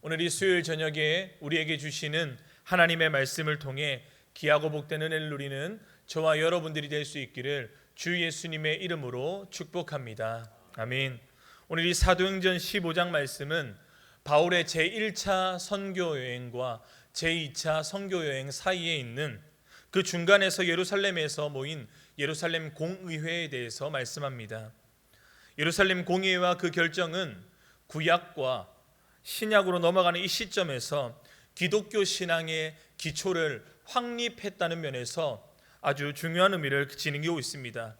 오늘 이 수요일 저녁에 우리에게 주시는 하나님의 말씀을 통해 귀하고 복된 은혜를 누리는 저와 여러분들이 될 수 있기를 주 예수님의 이름으로 축복합니다. 아멘. 오늘 이 사도행전 15장 말씀은 바울의 제1차 선교 여행과 제2차 선교 여행 사이에 있는 그 중간에서 예루살렘에서 모인 예루살렘 공의회에 대해서 말씀합니다. 예루살렘 공의회와 그 결정은 구약과 신약으로 넘어가는 이 시점에서 기독교 신앙의 기초를 확립했다는 면에서 아주 중요한 의미를 지니고 있습니다.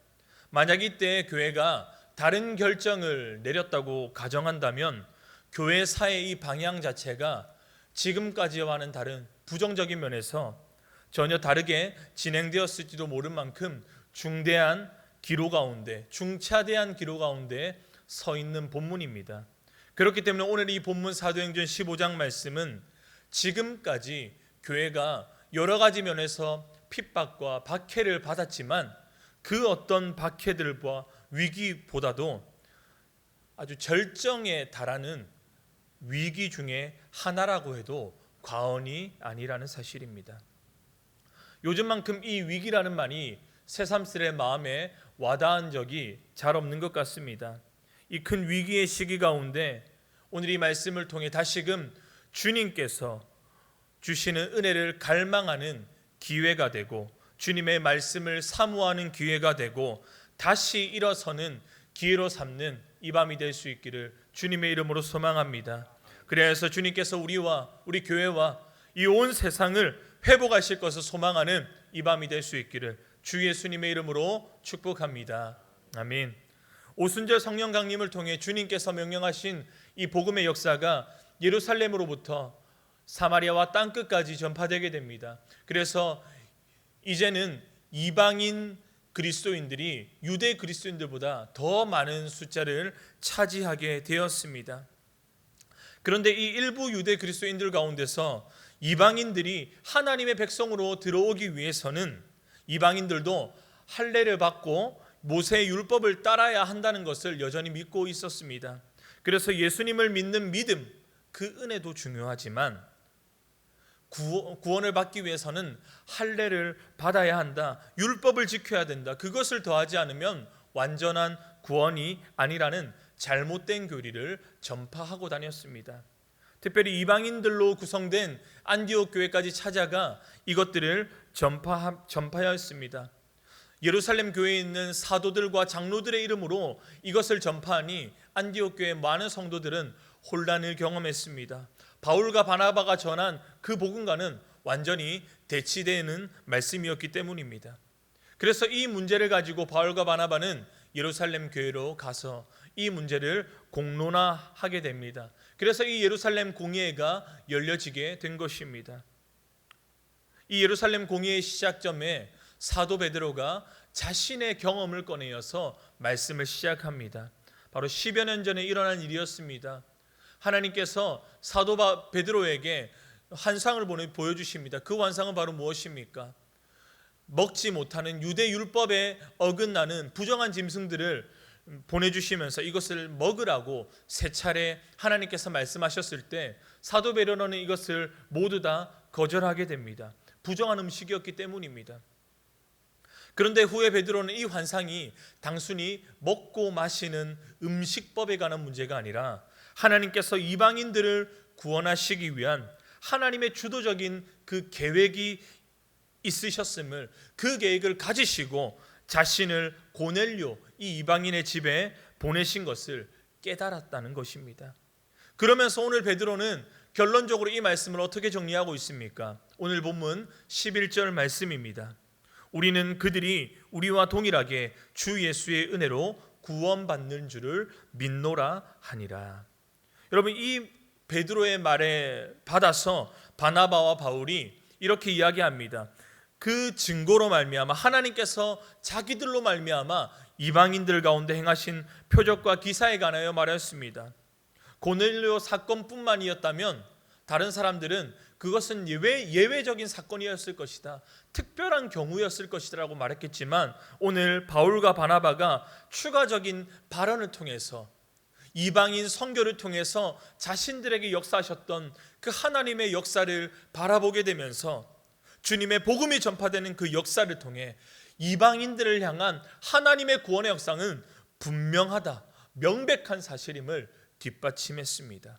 만약 이때 교회가 다른 결정을 내렸다고 가정한다면 교회 사의 이 방향 자체가 지금까지와는 다른 부정적인 면에서 전혀 다르게 진행되었을지도 모를 만큼 중대한 기로 가운데 중차대한 기로 가운데 서 있는 본문입니다. 그렇기 때문에 오늘 이 본문 사도행전 15장 말씀은 지금까지 교회가 여러 가지 면에서 핍박과 박해를 받았지만 그 어떤 박해들과 위기보다도 아주 절정에 달하는 위기 중에 하나라고 해도 과언이 아니라는 사실입니다. 요즘만큼 이 위기라는 말이 새삼스레 마음에 와닿은 적이 잘 없는 것 같습니다. 이 큰 위기의 시기 가운데 오늘 이 말씀을 통해 다시금 주님께서 주시는 은혜를 갈망하는 기회가 되고 주님의 말씀을 사모하는 기회가 되고 다시 일어서는 기회로 삼는 이 밤이 될 수 있기를 주님의 이름으로 소망합니다. 그래서 주님께서 우리와 우리 교회와 이 온 세상을 회복하실 것을 소망하는 이 밤이 될 수 있기를 주 예수님의 이름으로 축복합니다. 아멘. 오순절 성령 강림을 통해 주님께서 명령하신 이 복음의 역사가 예루살렘으로부터 사마리아와 땅 끝까지 전파되게 됩니다. 그래서 이제는 이방인 그리스도인들이 유대 그리스도인들보다 더 많은 숫자를 차지하게 되었습니다. 그런데 이 일부 유대 그리스도인들 가운데서 이방인들이 하나님의 백성으로 들어오기 위해서는 이방인들도 할례를 받고 모세의 율법을 따라야 한다는 것을 여전히 믿고 있었습니다. 그래서 예수님을 믿는 믿음, 그 은혜도 중요하지만 구원을 받기 위해서는 할례를 받아야 한다. 율법을 지켜야 된다. 그것을 더하지 않으면 완전한 구원이 아니라는 잘못된 교리를 전파하고 다녔습니다. 특별히 이방인들로 구성된 안디옥 교회까지 찾아가 이것들을 전파 전파하였습니다. 예루살렘 교회에 있는 사도들과 장로들의 이름으로 이것을 전파하니 안디옥 교회 많은 성도들은 혼란을 경험했습니다. 바울과 바나바가 전한 그 복음과는 완전히 대치되는 말씀이었기 때문입니다. 그래서 이 문제를 가지고 바울과 바나바는 예루살렘 교회로 가서 이 문제를 공론화하게 됩니다. 그래서 이 예루살렘 공예가 열려지게 된 것입니다. 이 예루살렘 공예의 시작점에 사도 베드로가 자신의 경험을 꺼내어서 말씀을 시작합니다. 바로 10여 년 전에 일어난 일이었습니다. 하나님께서 사도 베드로에게 환상을 보여주십니다. 그 환상은 바로 무엇입니까? 먹지 못하는 유대 율법에 어긋나는 부정한 짐승들을 보내주시면서 이것을 먹으라고 세 차례 하나님께서 말씀하셨을 때 사도 베드로는 이것을 모두 다 거절하게 됩니다. 부정한 음식이었기 때문입니다. 그런데 후에 베드로는 이 환상이 단순히 먹고 마시는 음식법에 관한 문제가 아니라 하나님께서 이방인들을 구원하시기 위한 하나님의 주도적인 그 계획이 있으셨음을 그 계획을 가지시고 자신을 고넬료 이 이방인의 집에 보내신 것을 깨달았다는 것입니다. 그러면서 오늘 베드로는 결론적으로 이 말씀을 어떻게 정리하고 있습니까? 오늘 본문 11절 말씀입니다. 우리는 그들이 우리와 동일하게 주 예수의 은혜로 구원받는 줄을 믿노라 하니라. 여러분 이 베드로의 말에 받아서 바나바와 바울이 이렇게 이야기합니다. 그 증거로 말미암아 하나님께서 자기들로 말미암아 이방인들 가운데 행하신 표적과 기사에 관하여 말했습니다. 고넬료 사건뿐만이었다면 다른 사람들은 그것은 예외, 예외적인 사건이었을 것이다. 특별한 경우였을 것이라고 말했겠지만 오늘 바울과 바나바가 추가적인 발언을 통해서 이방인 선교를 통해서 자신들에게 역사하셨던 그 하나님의 역사를 바라보게 되면서 주님의 복음이 전파되는 그 역사를 통해 이방인들을 향한 하나님의 구원의 역사는 분명하다, 명백한 사실임을 뒷받침했습니다.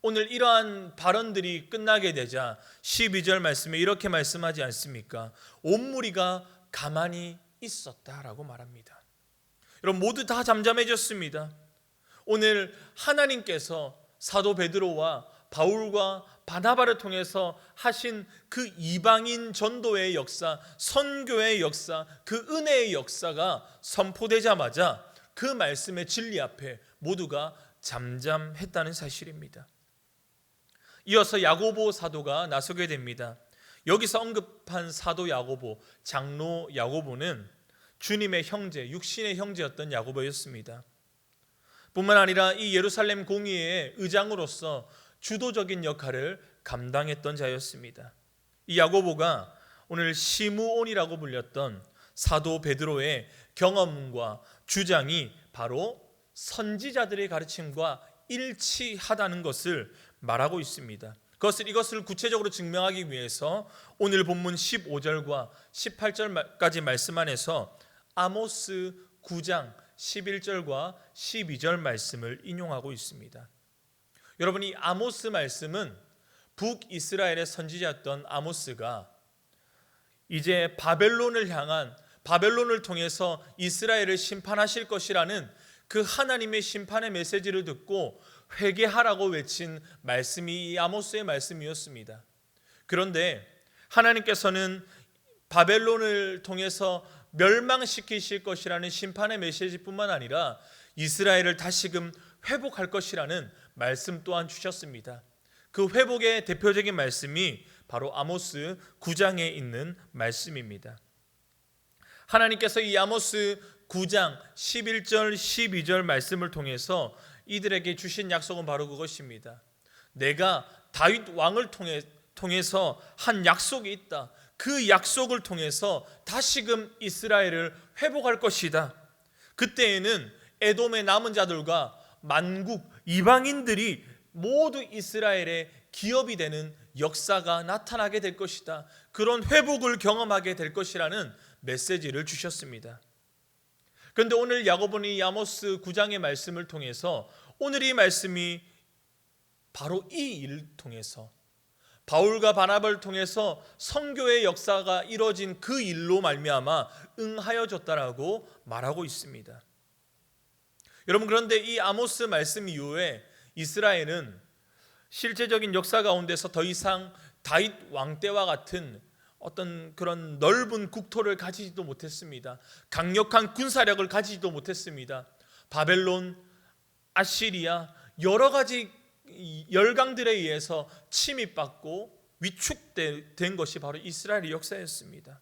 오늘 이러한 발언들이 끝나게 되자 12절 말씀에 이렇게 말씀하지 않습니까? 온 무리가 가만히 있었다라고 말합니다. 여러분 모두 다 잠잠해졌습니다. 오늘 하나님께서 사도 베드로와 바울과 바나바를 통해서 하신 그 이방인 전도의 역사, 선교의 역사, 그 은혜의 역사가 선포되자마자 그 말씀의 진리 앞에 모두가 잠잠했다는 사실입니다. 이어서 야고보 사도가 나서게 됩니다. 여기서 언급한 사도 야고보, 장로 야고보는 주님의 형제, 육신의 형제였던 야고보였습니다. 뿐만 아니라 이 예루살렘 공의회의 의장으로서 주도적인 역할을 감당했던 자였습니다. 이 야고보가 오늘 시므온이라고 불렸던 사도 베드로의 경험과 주장이 바로 선지자들의 가르침과 일치하다는 것을 말하고 있습니다. 그것을 이것을 구체적으로 증명하기 위해서 오늘 본문 15절과 18절까지 말씀 안에서 아모스 9장 11절과 12절 말씀을 인용하고 있습니다. 여러분 이 아모스 말씀은 북이스라엘의 선지자였던 아모스가 이제 바벨론을 향한 바벨론을 통해서 이스라엘을 심판하실 것이라는 그 하나님의 심판의 메시지를 듣고 회개하라고 외친 말씀이 이 아모스의 말씀이었습니다. 그런데 하나님께서는 바벨론을 통해서 멸망시키실 것이라는 심판의 메시지뿐만 아니라 이스라엘을 다시금 회복할 것이라는 말씀 또한 주셨습니다. 그 회복의 대표적인 말씀이 바로 아모스 9장에 있는 말씀입니다. 하나님께서 이 아모스 9장 11절 12절 말씀을 통해서 이들에게 주신 약속은 바로 그것입니다. 내가 다윗 왕을 통해 통해서 한 약속이 있다. 그 약속을 통해서 다시금 이스라엘을 회복할 것이다. 그때에는 에돔의 남은 자들과 만국 이방인들이 모두 이스라엘의 기업이 되는 역사가 나타나게 될 것이다. 그런 회복을 경험하게 될 것이라는 메시지를 주셨습니다. 그런데 오늘 야고보는 야모스 9장의 말씀을 통해서 오늘 이 말씀이 바로 이 일을 통해서 바울과 바나바를 통해서 선교의 역사가 이루어진 그 일로 말미암아 응하여졌다라고 말하고 있습니다. 여러분 그런데 이 아모스 말씀 이후에 이스라엘은 실제적인 역사 가운데서 더 이상 다윗 왕 때와 같은 어떤 그런 넓은 국토를 가지지도 못했습니다. 강력한 군사력을 가지지도 못했습니다. 바벨론, 아시리아 여러 가지 열강들에 의해서 침입받고 위축된 것이 바로 이스라엘의 역사였습니다.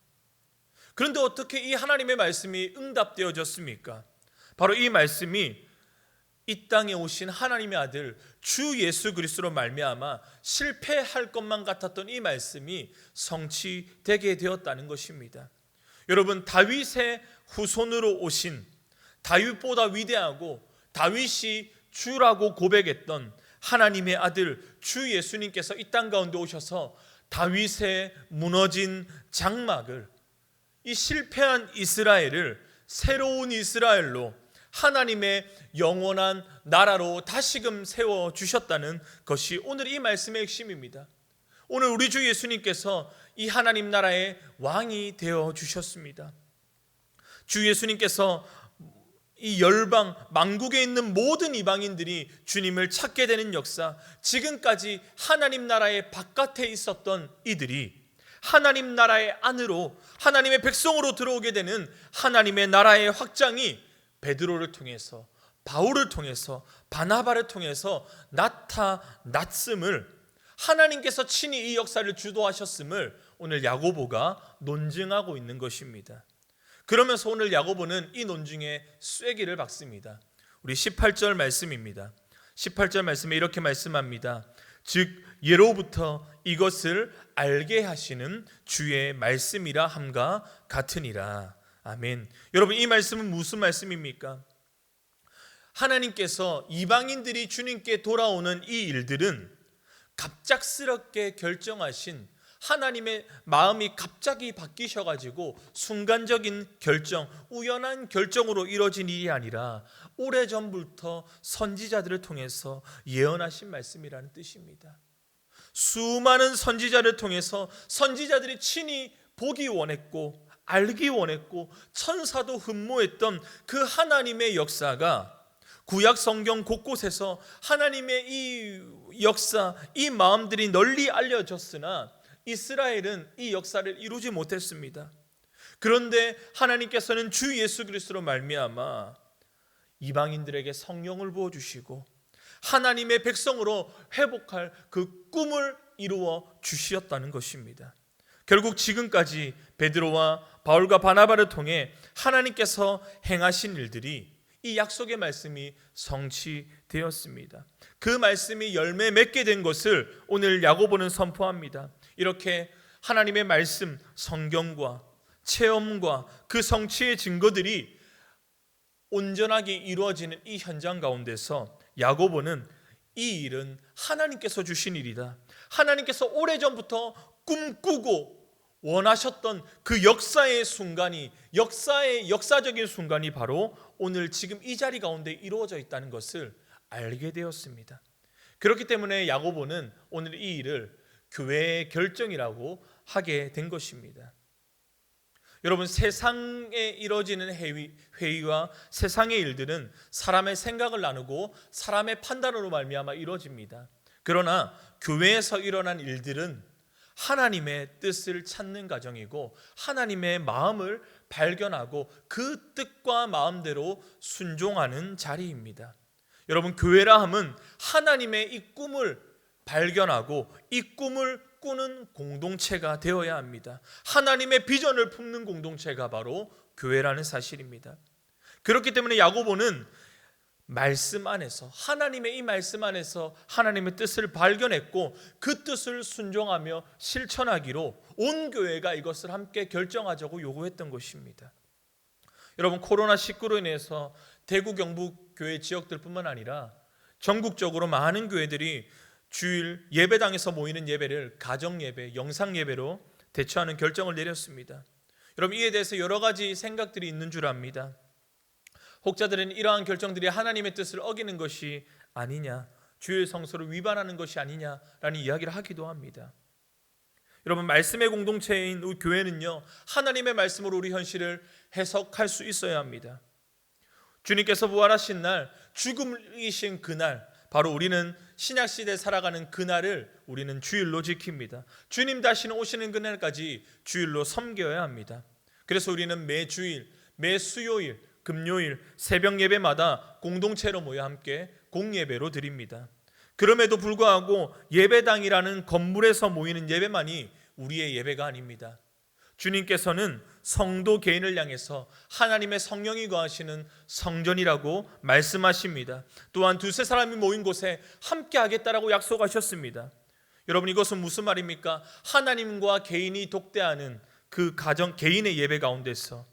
그런데 어떻게 이 하나님의 말씀이 응답되어졌습니까? 바로 이 말씀이 이 땅에 오신 하나님의 아들 주 예수 그리스도로 말미암아 실패할 것만 같았던 이 말씀이 성취되게 되었다는 것입니다. 여러분 다윗의 후손으로 오신 다윗보다 위대하고 다윗이 주라고 고백했던 하나님의 아들 주 예수님께서 이 땅 가운데 오셔서 다윗의 무너진 장막을 이 실패한 이스라엘을 새로운 이스라엘로 하나님의 영원한 나라로 다시금 세워 주셨다는 것이 오늘 이 말씀의 핵심입니다. 오늘 우리 주 예수님께서 이 하나님 나라의 왕이 되어 주셨습니다. 주 예수님께서 이 열방 만국에 있는 모든 이방인들이 주님을 찾게 되는 역사, 지금까지 하나님 나라의 바깥에 있었던 이들이 하나님 나라의 안으로 하나님의 백성으로 들어오게 되는 하나님의 나라의 확장이 베드로를 통해서 바울을 통해서 바나바를 통해서 나타났음을 하나님께서 친히 이 역사를 주도하셨음을 오늘 야고보가 논증하고 있는 것입니다. 그러면서 오늘 야고보는 이 논증에 쐐기를 박습니다. 우리 18절 말씀입니다. 18절 말씀에 이렇게 말씀합니다. 즉 예로부터 이것을 알게 하시는 주의 말씀이라 함과 같으니라. 아멘. 여러분 이 말씀은 무슨 말씀입니까? 하나님께서 이방인들이 주님께 돌아오는 이 일들은 갑작스럽게 결정하신 하나님의 마음이 갑자기 바뀌셔 가지고 순간적인 결정, 우연한 결정으로 이루어진 일이 아니라 오래전부터 선지자들을 통해서 예언하신 말씀이라는 뜻입니다. 수많은 선지자를 통해서 선지자들이 친히 보기 원했고 알기 원했고 천사도 흠모했던 그 하나님의 역사가 구약 성경 곳곳에서 하나님의 이 역사, 이 마음들이 널리 알려졌으나 이스라엘은 이 역사를 이루지 못했습니다. 그런데 하나님께서는 주 예수 그리스도로 말미암아 이방인들에게 성령을 부어 주시고 하나님의 백성으로 회복할 그 꿈을 이루어 주시었다는 것입니다. 결국 지금까지 베드로와 바울과 바나바를 통해 하나님께서 행하신 일들이 이 약속의 말씀이 성취되었습니다. 그 말씀이 열매 맺게 된 것을 오늘 야고보는 선포합니다. 이렇게 하나님의 말씀, 성경과 체험과 그 성취의 증거들이 온전하게 이루어지는 이 현장 가운데서 야고보는 이 일은 하나님께서 주신 일이다. 하나님께서 오래전부터 꿈꾸고 원하셨던 그 역사의 순간이 역사의 역사적인 순간이 바로 오늘 지금 이 자리 가운데 이루어져 있다는 것을 알게 되었습니다. 그렇기 때문에 야고보는 오늘 이 일을 교회의 결정이라고 하게 된 것입니다. 여러분 세상에 이루어지는 회의, 회의 와 세상의 일들은 사람의 생각을 나누고 사람의 판단으로 말미암아 이루어집니다. 그러나 교회에서 일어난 일들은 하나님의 뜻을 찾는 과정이고 하나님의 마음을 발견하고 그 뜻과 마음대로 순종하는 자리입니다. 여러분 교회라 함은 하나님의 이 꿈을 발견하고 이 꿈을 꾸는 공동체가 되어야 합니다. 하나님의 비전을 품는 공동체가 바로 교회라는 사실입니다. 그렇기 때문에 야고보는 말씀 안에서 하나님의 이 말씀 안에서 하나님의 뜻을 발견했고 그 뜻을 순종하며 실천하기로 온 교회가 이것을 함께 결정하자고 요구했던 것입니다. 여러분 코로나 19로 인해서 대구 경북 교회 지역들뿐만 아니라 전국적으로 많은 교회들이 주일 예배당에서 모이는 예배를 가정 예배, 영상 예배로 대처하는 결정을 내렸습니다. 여러분 이에 대해서 여러 가지 생각들이 있는 줄 압니다. 혹자들은 이러한 결정들이 하나님의 뜻을 어기는 것이 아니냐, 주의 성소를 위반하는 것이 아니냐라는 이야기를 하기도 합니다. 여러분 말씀의 공동체인 우리 교회는요 하나님의 말씀으로 우리 현실을 해석할 수 있어야 합니다. 주님께서 부활하신 날 죽음이신 그날 바로 우리는 신약 시대에 살아가는 그날을 우리는 주일로 지킵니다. 주님 다시는 오시는 그날까지 주일로 섬겨야 합니다. 그래서 우리는 매 주일, 매 수요일, 금요일 새벽 예배마다 공동체로 모여 함께 공예배로 드립니다. 그럼에도 불구하고 예배당이라는 건물에서 모이는 예배만이 우리의 예배가 아닙니다. 주님께서는 성도 개인을 향해서 하나님의 성령이 거하시는 성전이라고 말씀하십니다. 또한 두세 사람이 모인 곳에 함께 하겠다라고 약속하셨습니다. 여러분 이것은 무슨 말입니까? 하나님과 개인이 독대하는 그 가정 개인의 예배 가운데서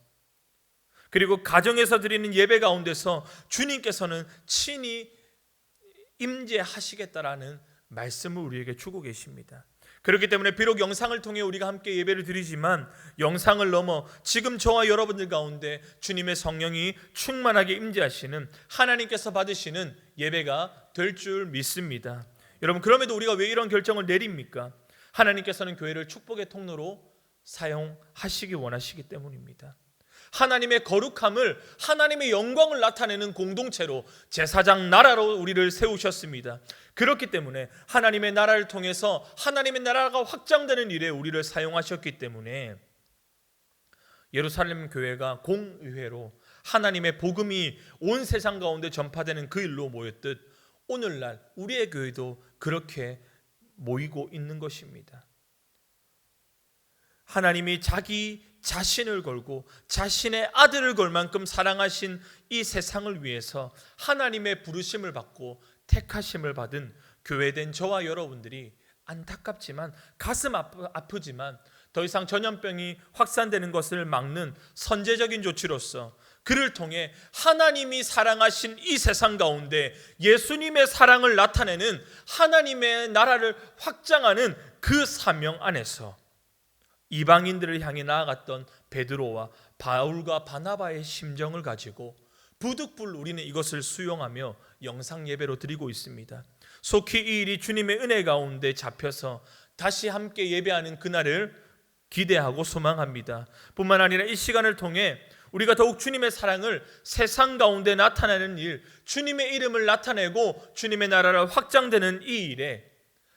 그리고 가정에서 드리는 예배 가운데서 주님께서는 친히 임재하시겠다라는 말씀을 우리에게 주고 계십니다. 그렇기 때문에 비록 영상을 통해 우리가 함께 예배를 드리지만 영상을 넘어 지금 저와 여러분들 가운데 주님의 성령이 충만하게 임재하시는 하나님께서 받으시는 예배가 될 줄 믿습니다. 여러분 그럼에도 우리가 왜 이런 결정을 내립니까? 하나님께서는 교회를 축복의 통로로 사용하시기 원하시기 때문입니다. 하나님의 거룩함을 하나님의 영광을 나타내는 공동체로 제사장 나라로 우리를 세우셨습니다. 그렇기 때문에 하나님의 나라를 통해서 하나님의 나라가 확장되는 일에 우리를 사용하셨기 때문에 예루살렘 교회가 공의회로 하나님의 복음이 온 세상 가운데 전파되는 그 일로 모였듯 오늘날 우리의 교회도 그렇게 모이고 있는 것입니다. 하나님이 자기 자신을 걸고 자신의 아들을 걸 만큼 사랑하신 이 세상을 위해서 하나님의 부르심을 받고 택하심을 받은 교회된 저와 여러분들이 안타깝지만 가슴 아프, 아프 지만 더 이상 전염병이 확산되는 것을 막는 선제적인 조치로서 그를 통해 하나님이 사랑하신 이 세상 가운데 예수님의 사랑을 나타내는 하나님의 나라를 확장하는 그 사명 안에서 이방인들을 향해 나아갔던 베드로와 바울과 바나바의 심정을 가지고 부득불 우리는 이것을 수용하며 영상 예배로 드리고 있습니다. 속히 이 일이 주님의 은혜 가운데 잡혀서 다시 함께 예배하는 그날을 기대하고 소망합니다. 뿐만 아니라 이 시간을 통해 우리가 더욱 주님의 사랑을 세상 가운데 나타내는 일, 주님의 이름을 나타내고 주님의 나라를 확장되는 이 일에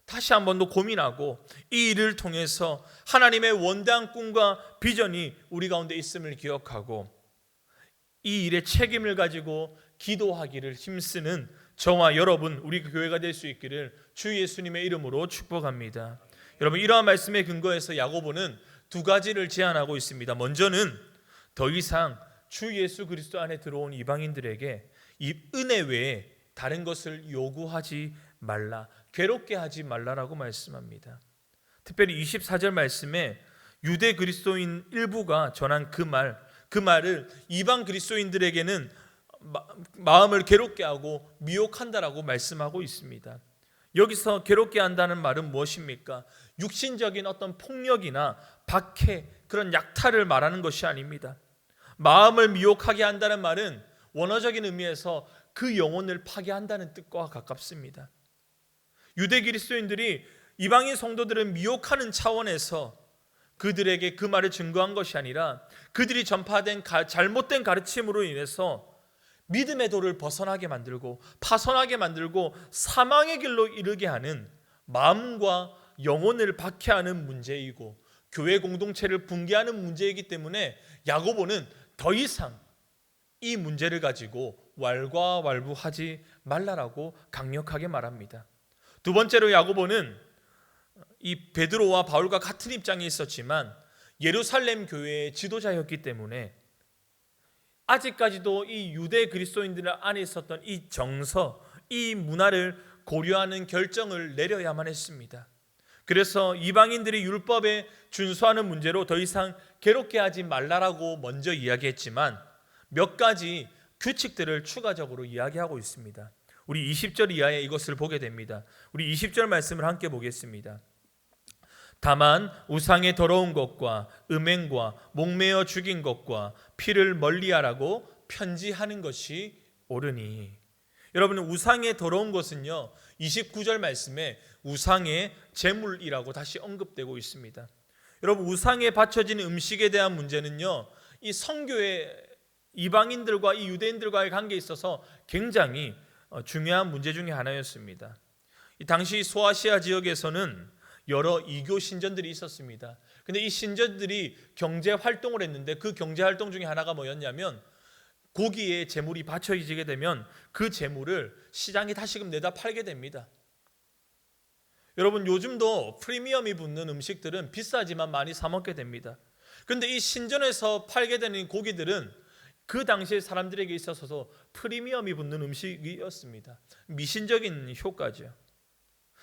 다시 한 번 더 고민하고 이 일을 통해서 하나님의 원대한 꿈과 비전이 우리 가운데 있음을 기억하고 이 일의 책임을 가지고 기도하기를 힘쓰는 저와 여러분 우리 교회가 될 수 있기를 주 예수님의 이름으로 축복합니다. 여러분 이러한 말씀에 근거해서 야고보는 두 가지를 제안하고 있습니다. 먼저는 더 이상 주 예수 그리스도 안에 들어온 이방인들에게 이 은혜 외에 다른 것을 요구하지 말라, 괴롭게 하지 말라라고 말씀합니다. 특별히 24절 말씀에 유대 그리스도인 일부가 전한 그 말, 그 말을 이방 그리스도인들에게는 마음을 괴롭게 하고 미혹한다라고 말씀하고 있습니다. 여기서 괴롭게 한다는 말은 무엇입니까? 육신적인 어떤 폭력이나 박해, 그런 약탈을 말하는 것이 아닙니다. 마음을 미혹하게 한다는 말은 원어적인 의미에서 그 영혼을 파괴한다는 뜻과 가깝습니다. 유대 그리스도인들이 이방인 성도들을 미혹하는 차원에서 그들에게 그 말을 증거한 것이 아니라 그들이 전파된 잘못된 가르침으로 인해서 믿음의 도를 벗어나게 만들고 파손하게 만들고 사망의 길로 이르게 하는 마음과 영혼을 박해하는 문제이고 교회 공동체를 붕괴하는 문제이기 때문에 야고보는 더 이상 이 문제를 가지고 왈과왈부하지 말라라고 강력하게 말합니다. 두 번째로 야고보는 이 베드로와 바울과 같은 입장에 있었지만 예루살렘 교회의 지도자였기 때문에 아직까지도 이 유대 그리스도인들 안에 있었던 이 정서, 이 문화를 고려하는 결정을 내려야만 했습니다. 그래서 이방인들이 율법에 준수하는 문제로 더 이상 괴롭게 하지 말라라고 먼저 이야기했지만 몇 가지 규칙들을 추가적으로 이야기하고 있습니다. 우리 20절 이하에 이것을 보게 됩니다. 우리 20절 말씀을 함께 보겠습니다. 다만 우상의 더러운 것과 음행과 목매어 죽인 것과 피를 멀리하라고 편지하는 것이 옳으니 여러분 우상의 더러운 것은요 29절 말씀에 우상의 제물이라고 다시 언급되고 있습니다. 여러분 우상에 바쳐진 음식에 대한 문제는요 이 성교의 이방인들과 이 유대인들과의 관계에 있어서 굉장히 어, 중요한 문제 중의 하나였습니다. 이 당시 소아시아 지역에서는 여러 이교 신전들이 있었습니다. 근데 이 신전들이 경제 활동을 했는데 그 경제 활동 중에 하나가 뭐였냐면 고기에 재물이 바쳐지게 되면 그 재물을 시장에 다시금 내다 팔게 됩니다. 여러분 요즘도 프리미엄이 붙는 음식들은 비싸지만 많이 사 먹게 됩니다. 근데 이 신전에서 팔게 되는 고기들은 그 당시에 사람들에게 있어서 프리미엄이 붙는 음식이었습니다. 미신적인 효과죠.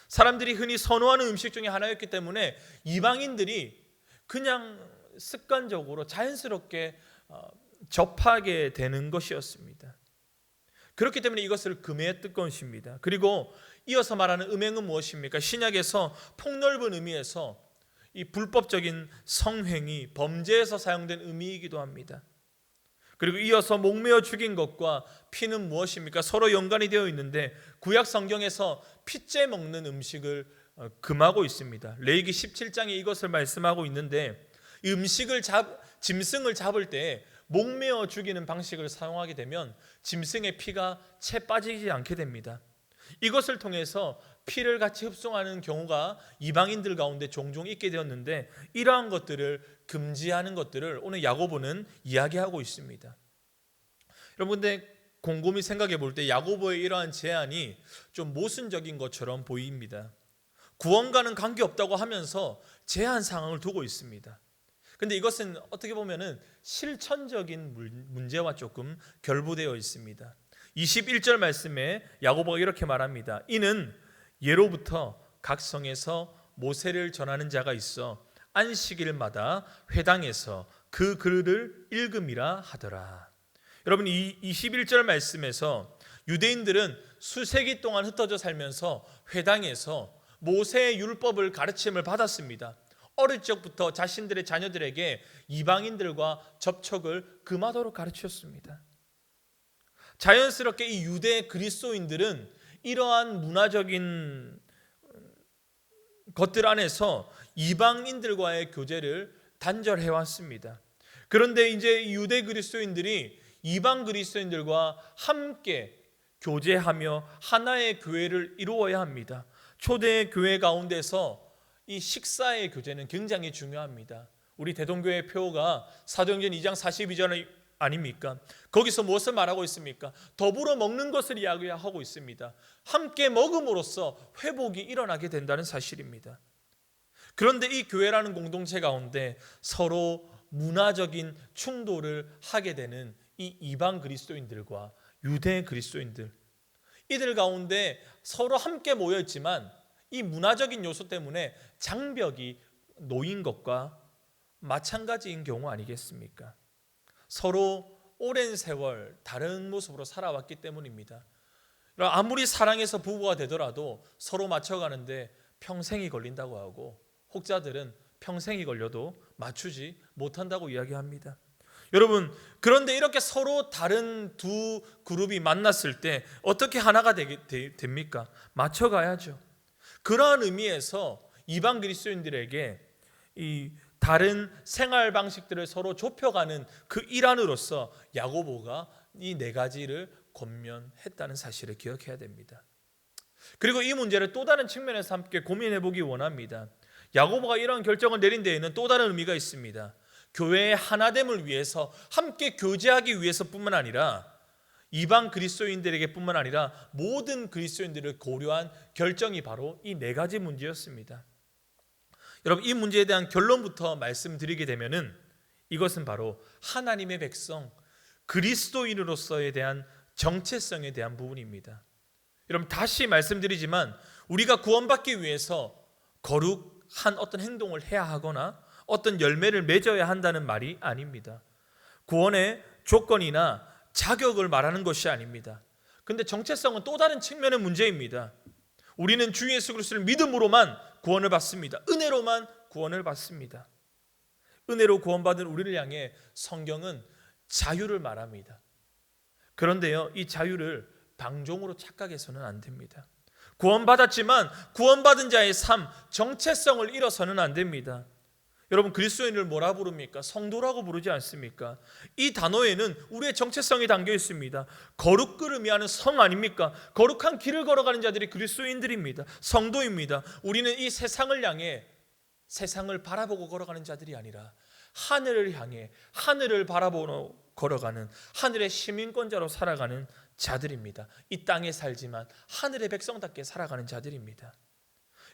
사람들이 흔히 선호하는 음식 중에 하나였기 때문에 이방인들이 그냥 습관적으로 자연스럽게 어, 접하게 되는 것이었습니다. 그렇기 때문에 이것을 금했던 것입니다. 그리고 이어서 말하는 음행은 무엇입니까? 신약에서 폭넓은 의미에서 이 불법적인 성행이 범죄에서 사용된 의미이기도 합니다. 그리고 이어서 목매어 죽인 것과 피는 무엇입니까? 서로 연관이 되어 있는데 구약 성경에서 피째 먹는 음식을 어, 금하고 있습니다. 레이기 17장에 이것을 말씀하고 있는데 이 음식을 잡 짐승을 잡을 때 목매어 죽이는 방식을 사용하게 되면 짐승의 피가 채 빠지지 않게 됩니다. 이것을 통해서 피를 같이 흡수하는 경우가 이방인들 가운데 종종 있게 되었는데 이러한 것들을 금지하는 것들을 오늘 야고보는 이야기하고 있습니다. 여러분 근데 곰곰이 생각해 볼 때 야고보의 이러한 제안이 좀 모순적인 것처럼 보입니다. 구원과는 관계없다고 하면서 제한 상황을 두고 있습니다. 근데 이것은 어떻게 보면은 실천적인 문제와 조금 결부되어 있습니다. 21절 말씀에 야고보가 이렇게 말합니다. 이는 예로부터 각 성에서 모세를 전하는 자가 있어 안식일마다 회당에서 그 글을 읽음이라 하더라. 여러분 이 21절 말씀에서 유대인들은 수세기 동안 흩어져 살면서 회당에서 모세의 율법을 가르침을 받았습니다. 어릴 적부터 자신들의 자녀들에게 이방인들과 접촉을 금하도록 가르쳤습니다. 자연스럽게 이 유대 그리스도인들은 이러한 문화적인 것들 안에서 이방인들과의 교제를 단절해 왔습니다. 그런데 이제 유대 그리스도인들이 이방 그리스도인들과 함께 교제하며 하나의 교회를 이루어야 합니다. 초대 교회 가운데서 이 식사의 교제는 굉장히 중요합니다. 우리 대동교회 표가 사도행전 2장 42절 아닙니까? 거기서 무엇을 말하고 있습니까? 더불어 먹는 것을 이야기하고 있습니다. 함께 먹음으로써 회복이 일어나게 된다는 사실입니다. 그런데 이 교회라는 공동체 가운데 서로 문화적인 충돌을 하게 되는 이 이방 그리스도인들과 유대 그리스도인들 이들 가운데 서로 함께 모여 있지만 이 문화적인 요소 때문에 장벽이 놓인 것과 마찬가지인 경우 아니겠습니까? 서로 오랜 세월 다른 모습으로 살아왔기 때문입니다. 아무리 사랑해서 부부가 되더라도 서로 맞춰가는데 평생이 걸린다고 하고 혹자들은 평생이 걸려도 맞추지 못한다고 이야기합니다. 여러분, 그런데 이렇게 서로 다른 두 그룹이 만났을 때 어떻게 하나가 되게, 되, 됩니까? 맞춰가야죠. 그러한 의미에서 이방 그리스도인들에게 이 다른 생활 방식들을 서로 좁혀가는 그 일환으로서 야고보가 이 네 가지를 권면했다는 사실을 기억해야 됩니다. 그리고 이 문제를 또 다른 측면에서 함께 고민해 보기 원합니다. 야고보가 이런 결정을 내린 데에는 또 다른 의미가 있습니다. 교회의 하나됨을 위해서 함께 교제하기 위해서뿐만 아니라 이방 그리스도인들에게뿐만 아니라 모든 그리스도인들을 고려한 결정이 바로 이 네 가지 문제였습니다. 여러분 이 문제에 대한 결론부터 말씀드리게 되면은 이것은 바로 하나님의 백성 그리스도인으로서에 대한 정체성에 대한 부분입니다. 여러분 다시 말씀드리지만 우리가 구원받기 위해서 거룩한 어떤 행동을 해야 하거나 어떤 열매를 맺어야 한다는 말이 아닙니다. 구원의 조건이나 자격을 말하는 것이 아닙니다. 근데 정체성은 또 다른 측면의 문제입니다. 우리는 주 예수 그리스도를 믿음으로만 구원을 받습니다. 은혜로만 구원을 받습니다. 은혜로 구원받은 우리를 향해 성경은 자유를 말합니다. 그런데요, 이 자유를 방종으로 착각해서는 안 됩니다. 구원받았지만 구원받은 자의 삶, 정체성을 잃어서는 안 됩니다. 여러분 그리스도인을 뭐라 부릅니까? 성도라고 부르지 않습니까? 이 단어에는 우리의 정체성이 담겨 있습니다. 거룩그름이 하는 성 아닙니까? 거룩한 길을 걸어가는 자들이 그리스도인들입니다. 성도입니다. 우리는 이 세상을 향해 세상을 바라보고 걸어가는 자들이 아니라 하늘을 향해 하늘을 바라보고 걸어가는 하늘의 시민권자로 살아가는 자들입니다. 이 땅에 살지만 하늘의 백성답게 살아가는 자들입니다.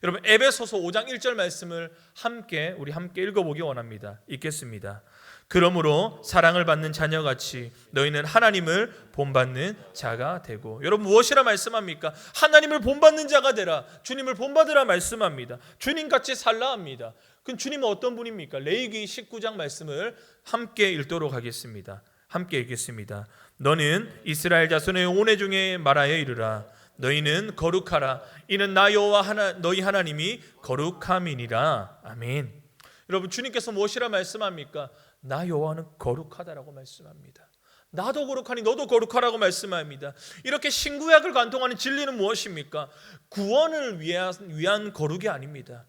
여러분 에베소서 5장 1절 말씀을 함께 우리 함께 읽어보기 원합니다. 읽겠습니다. 그러므로 사랑을 받는 자녀같이 너희는 하나님을 본받는 자가 되고 여러분 무엇이라 말씀합니까? 하나님을 본받는 자가 되라 주님을 본받으라 말씀합니다. 주님같이 살라 합니다. 그럼 주님은 어떤 분입니까? 레이기 19장 말씀을 함께 읽도록 하겠습니다. 함께 읽겠습니다. 너는 이스라엘 자손의 온해 중에 말하여 이르라 너희는 거룩하라 이는 나 여호와 하나 너희 하나님이 거룩함이니라 아멘. 여러분 주님께서 무엇이라 말씀합니까? 나 여호와는 거룩하다라고 말씀합니다. 나도 거룩하니 너도 거룩하라고 말씀합니다. 이렇게 신구약을 관통하는 진리는 무엇입니까? 구원을 위한, 위한 거룩이 아닙니다.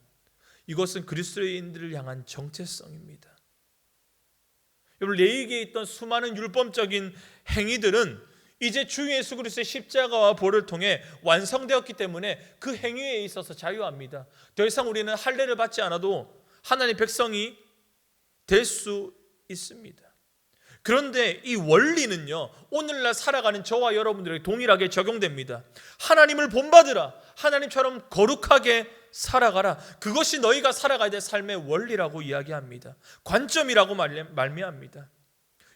이것은 그리스도인들을 향한 정체성입니다. 여러분 레이기에 있던 수많은 율법적인 행위들은 이제 주 예수 그리스도의 십자가와 보를 통해 완성되었기 때문에 그 행위에 있어서 자유합니다. 더 이상 우리는 할례를 받지 않아도 하나님의 백성이 될 수 있습니다. 그런데 이 원리는요, 오늘날 살아가는 저와 여러분들에게 동일하게 적용됩니다. 하나님을 본받으라. 하나님처럼 거룩하게 살아가라. 그것이 너희가 살아가야 될 삶의 원리라고 이야기합니다. 관점이라고 말미합니다.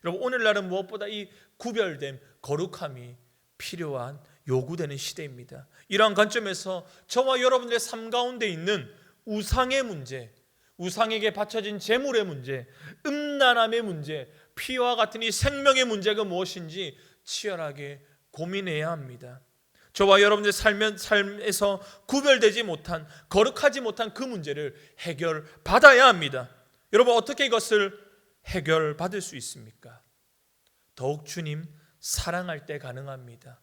여러분, 오늘날은 무엇보다 이 구별됨, 거룩함이 필요한 요구되는 시대입니다. 이러한 관점에서 저와 여러분들의 삶 가운데 있는 우상의 문제, 우상에게 바쳐진 재물의 문제, 음란함의 문제, 피와 같은 이 생명의 문제가 무엇인지 치열하게 고민해야 합니다. 저와 여러분들 삶, 삶에서 구별되지 못한 거룩하지 못한 그 문제를 해결 받아야 합니다. 여러분 어떻게 이것을 해결 받을 수 있습니까? 더욱 주님 사랑할 때 가능합니다.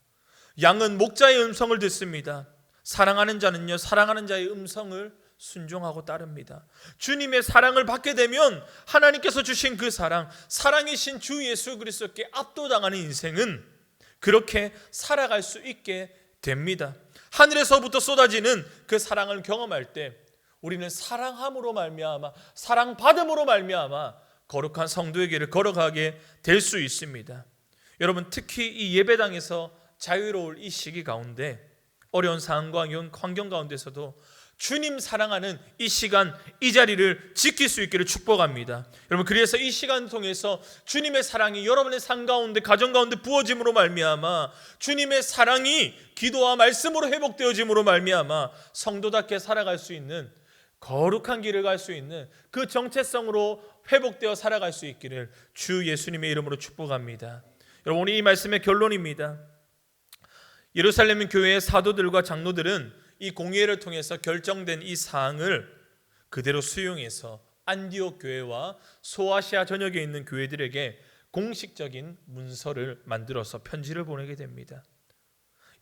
양은 목자의 음성을 듣습니다. 사랑하는 자는요 사랑하는 자의 음성을 순종하고 따릅니다. 주님의 사랑을 받게 되면 하나님께서 주신 그 사랑, 사랑이신 주 예수 그리스도께 압도당하는 인생은 그렇게 살아갈 수 있게 됩니다. 하늘에서부터 쏟아지는 그 사랑을 경험할 때 우리는 사랑함으로 말미암아 사랑 받음으로 말미암아 거룩한 성도의 길을 걸어가게 될 수 있습니다. 여러분 특히 이 예배당에서 자유로울 이 시기 가운데 어려운 상황과 환경 가운데서도 주님 사랑하는 이 시간, 이 자리를 지킬 수 있기를 축복합니다. 여러분 그래서 이 시간 통해서 주님의 사랑이 여러분의 삶 가운데, 가정 가운데 부어짐으로 말미암아 주님의 사랑이 기도와 말씀으로 회복되어짐으로 말미암아 성도답게 살아갈 수 있는 거룩한 길을 갈 수 있는 그 정체성으로 회복되어 살아갈 수 있기를 주 예수님의 이름으로 축복합니다. 여러분 이 말씀의 결론입니다. 예루살렘 교회의 사도들과 장로들은 이 공예를 통해서 결정된 이 사항을 그대로 수용해서 안디옥 교회와 소아시아 전역에 있는 교회들에게 공식적인 문서를 만들어서 편지를 보내게 됩니다.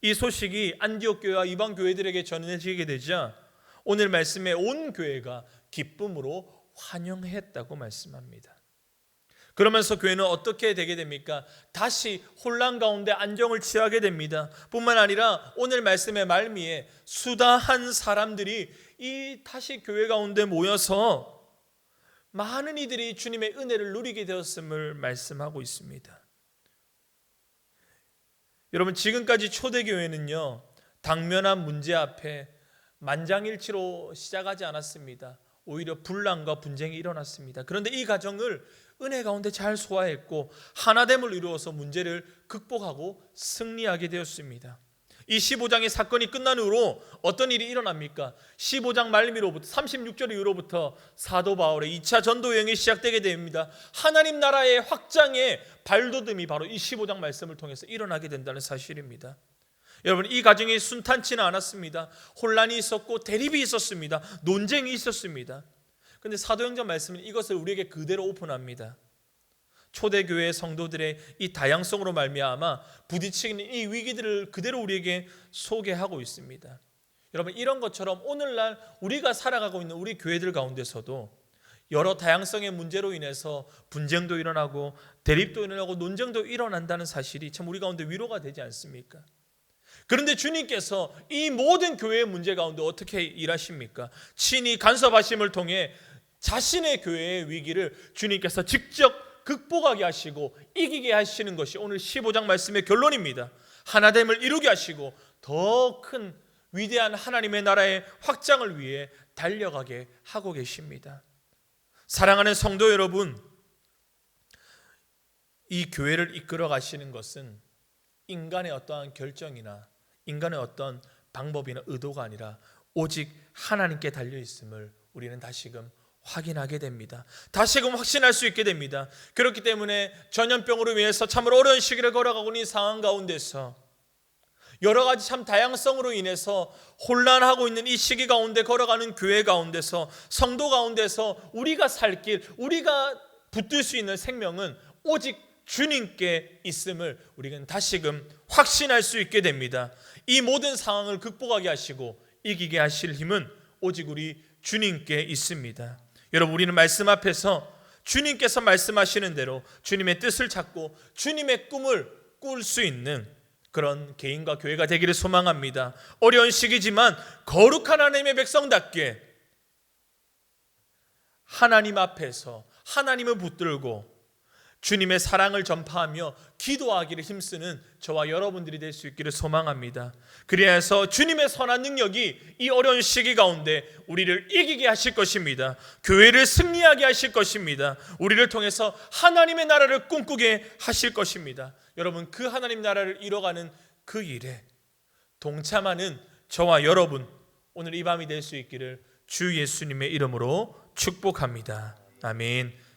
이 소식이 안디옥 교회와 이방 교회들에게 전해지게 되자 오늘 말씀에 온 교회가 기쁨으로 환영했다고 말씀합니다. 그러면서 교회는 어떻게 되게 됩니까? 다시 혼란 가운데 안정을 취하게 됩니다. 뿐만 아니라 오늘 말씀의 말미에 수다한 사람들이 이 다시 교회 가운데 모여서 많은 이들이 주님의 은혜를 누리게 되었음을 말씀하고 있습니다. 여러분 지금까지 초대교회는요 당면한 문제 앞에 만장일치로 시작하지 않았습니다. 오히려 분란과 분쟁이 일어났습니다. 그런데 이 과정을 은혜 가운데 잘 소화했고 하나됨을 이루어서 문제를 극복하고 승리하게 되었습니다. 이 15장의 사건이 끝난 후로 어떤 일이 일어납니까? 15장 말미로부터 36절 이후로부터 사도 바울의 2차 전도 여행이 시작되게 됩니다. 하나님 나라의 확장의 발돋움이 바로 이 15장 말씀을 통해서 일어나게 된다는 사실입니다. 여러분 이 과정이 순탄치는 않았습니다. 혼란이 있었고 대립이 있었습니다. 논쟁이 있었습니다. 근데 사도행전 말씀은 이것을 우리에게 그대로 오픈합니다. 초대교회 성도들의 이 다양성으로 말미암아 부딪히는 이 위기들을 그대로 우리에게 소개하고 있습니다. 여러분 이런 것처럼 오늘날 우리가 살아가고 있는 우리 교회들 가운데서도 여러 다양성의 문제로 인해서 분쟁도 일어나고 대립도 일어나고 논쟁도 일어난다는 사실이 참 우리 가운데 위로가 되지 않습니까? 그런데 주님께서 이 모든 교회의 문제 가운데 어떻게 일하십니까? 친히 간섭하심을 통해 자신의 교회의 위기를 주님께서 직접 극복하게 하시고 이기게 하시는 것이 오늘 15장 말씀의 결론입니다. 하나됨을 이루게 하시고 더 큰 위대한 하나님의 나라의 확장을 위해 달려가게 하고 계십니다. 사랑하는 성도 여러분, 이 교회를 이끌어 가시는 것은 인간의 어떠한 결정이나 인간의 어떤 방법이나 의도가 아니라 오직 하나님께 달려 있음을 우리는 다시금 확인하게 됩니다. 다시금 확신할 수 있게 됩니다. 그렇기 때문에 전염병으로 인해서 참으로 어려운 시기를 걸어가고 있는 상황 가운데서 여러 가지 참 다양성으로 인해서 혼란하고 있는 이 시기 가운데 걸어가는 교회 가운데서 성도 가운데서 우리가 살 길, 우리가 붙들 수 있는 생명은 오직 주님께 있음을 우리는 다시금 확신할 수 있게 됩니다. 이 모든 상황을 극복하게 하시고 이기게 하실 힘은 오직 우리 주님께 있습니다. 여러분 우리는 말씀 앞에서 주님께서 말씀하시는 대로 주님의 뜻을 찾고 주님의 꿈을 꿀 수 있는 그런 개인과 교회가 되기를 소망합니다. 어려운 시기지만 거룩한 하나님의 백성답게 하나님 앞에서 하나님을 붙들고 주님의 사랑을 전파하며 기도하기를 힘쓰는 저와 여러분들이 될 수 있기를 소망합니다. 그래서 주님의 선한 능력이 이 어려운 시기 가운데 우리를 이기게 하실 것입니다. 교회를 승리하게 하실 것입니다. 우리를 통해서 하나님의 나라를 꿈꾸게 하실 것입니다. 여러분 그 하나님 나라를 이뤄가는 그 일에 동참하는 저와 여러분 오늘 이 밤이 될 수 있기를 주 예수님의 이름으로 축복합니다. 아멘.